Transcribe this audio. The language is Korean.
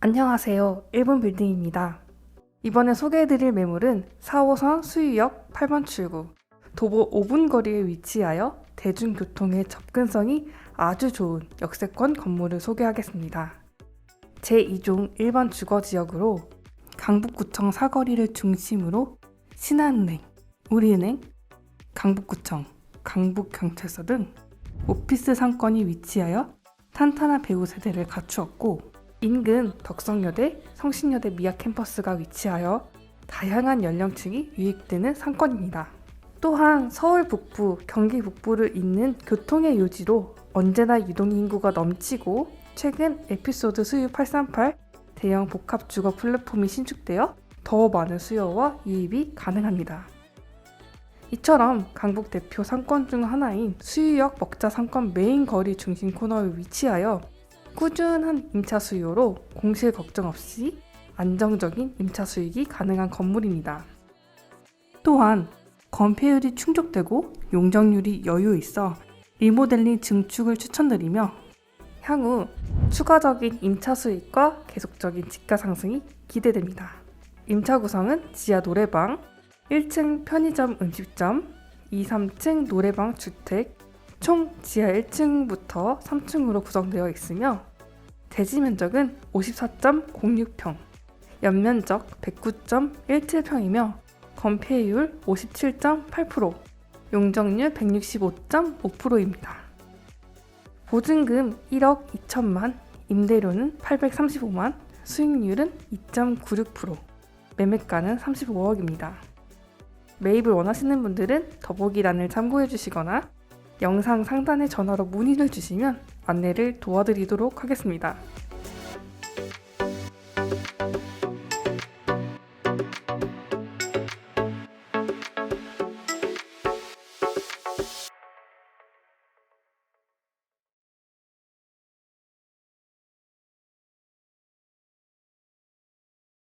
안녕하세요. 1분 빌딩입니다. 이번에 소개해드릴 매물은 4호선 수유역 8번 출구, 도보 5분 거리에 위치하여 대중교통의 접근성이 아주 좋은 역세권 건물을 소개하겠습니다. 제2종 일반 주거지역으로 강북구청 사거리를 중심으로 신한은행, 우리은행, 강북구청, 강북경찰서 등 오피스 상권이 위치하여 탄탄한 배우 세대를 갖추었고 인근 덕성여대, 성신여대 미학 캠퍼스가 위치하여 다양한 연령층이 유입되는 상권입니다. 또한 서울 북부, 경기 북부를 잇는 교통의 요지로 언제나 유동 인구가 넘치고 최근 에피소드 수요 838 대형 복합 주거 플랫폼이 신축되어 더 많은 수요와 유입이 가능합니다. 이처럼 강북 대표 상권 중 하나인 수유역 먹자 상권 메인 거리 중심 코너에 위치하여 꾸준한 임차 수요로 공실 걱정 없이 안정적인 임차 수익이 가능한 건물입니다. 또한 건폐율이 충족되고 용적률이 여유 있어 리모델링 증축을 추천드리며 향후 추가적인 임차 수익과 계속적인 집가 상승이 기대됩니다. 임차 구성은 지하 노래방, 1층 편의점 음식점, 2, 3층 노래방 주택, 총 지하 1층부터 3층으로 구성되어 있으며 대지 면적은 54.06평, 연면적 109.17평이며 건폐율 57.8%, 용적률 165.5%입니다. 보증금 1억 2천만, 임대료는 835만, 수익률은 2.96%, 매매가는 35억입니다. 매입을 원하시는 분들은 더보기란을 참고해 주시거나 영상 상단의 전화로 문의를 주시면 안내를 도와드리도록 하겠습니다.